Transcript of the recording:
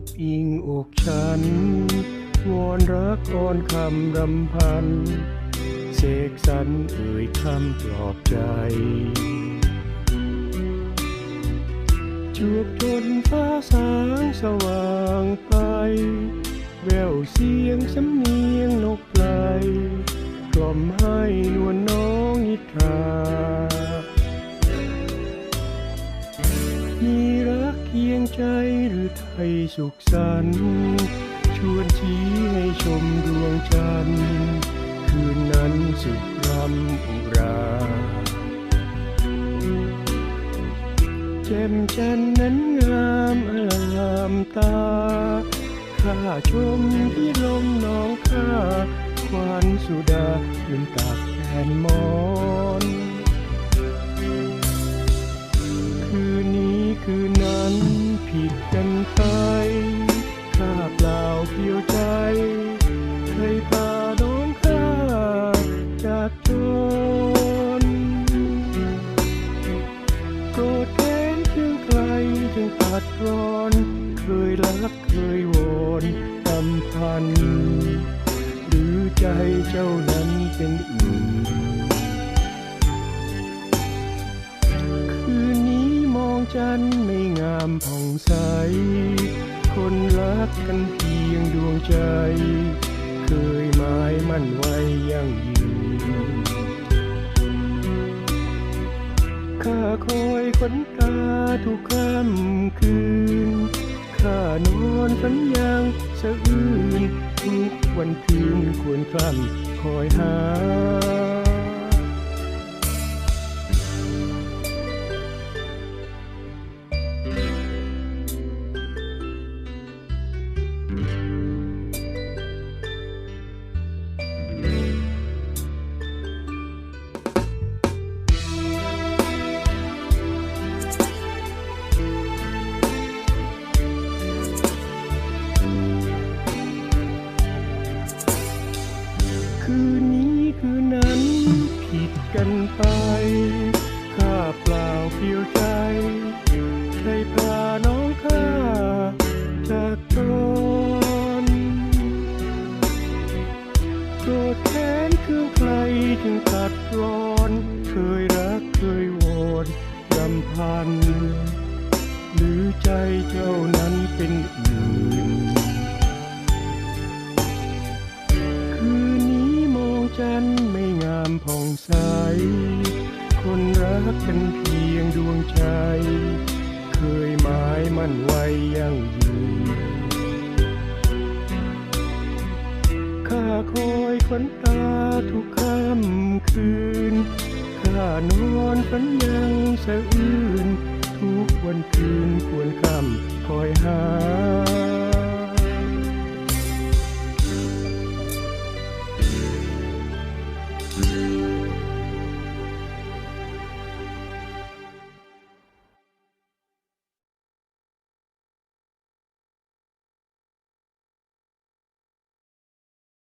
บอิงอกฉัน วอนรักอ่อนคำรำพัน เสกสรรเอ่ยคำปลอบใจจวบจนฟ้าสางสว่างไป แววเสี ใจหรือไทยสุขสันต์ชวนชี้ให้ชมดวงจันทร์คืนนั้นสุดรำอุราแจ่มจันนั้นงามอลามตาข้าชมที่ลมน้องข้าควันสุดาลืมตักแผ่นมอน กันไปข้าเปล่าเพียวใจ เคยพาน้องข้าจากจนโกรธแค้นเคืองใครจึงตัดรอน เคยรักเคยวนตำพัน หรือใจเจ้านั้นเป็นอื่น จันทร์ไม่งามผ่องใส คนรักกันเพียงดวงใจ เคยหมายมั่นไว้ยั่งยืน ข้าคอยขนตาทุกค่ำคืน ข้านอนฝันยังสะอื้นทุกวันคืนควรคล่ำคอยหา คืนนี้คืนนั้นผิดกันไปข้าเปล่าเพียวใจ ใครพาน้องข้าจากจนโกรธแค้นคือใครจึงตัดร้อน เคยรักเคยวอนรำพัน หรือใจเจ้านั้นเป็นอื่น จันทร์ไม่งามผ่องใส คนรักกันเพียงดวงใจ เคยหมายมั่นไว้ยั่งยืนข้าคอยขวัญตาทุกค่ำคืนข้านอนฝันยังสะอื้น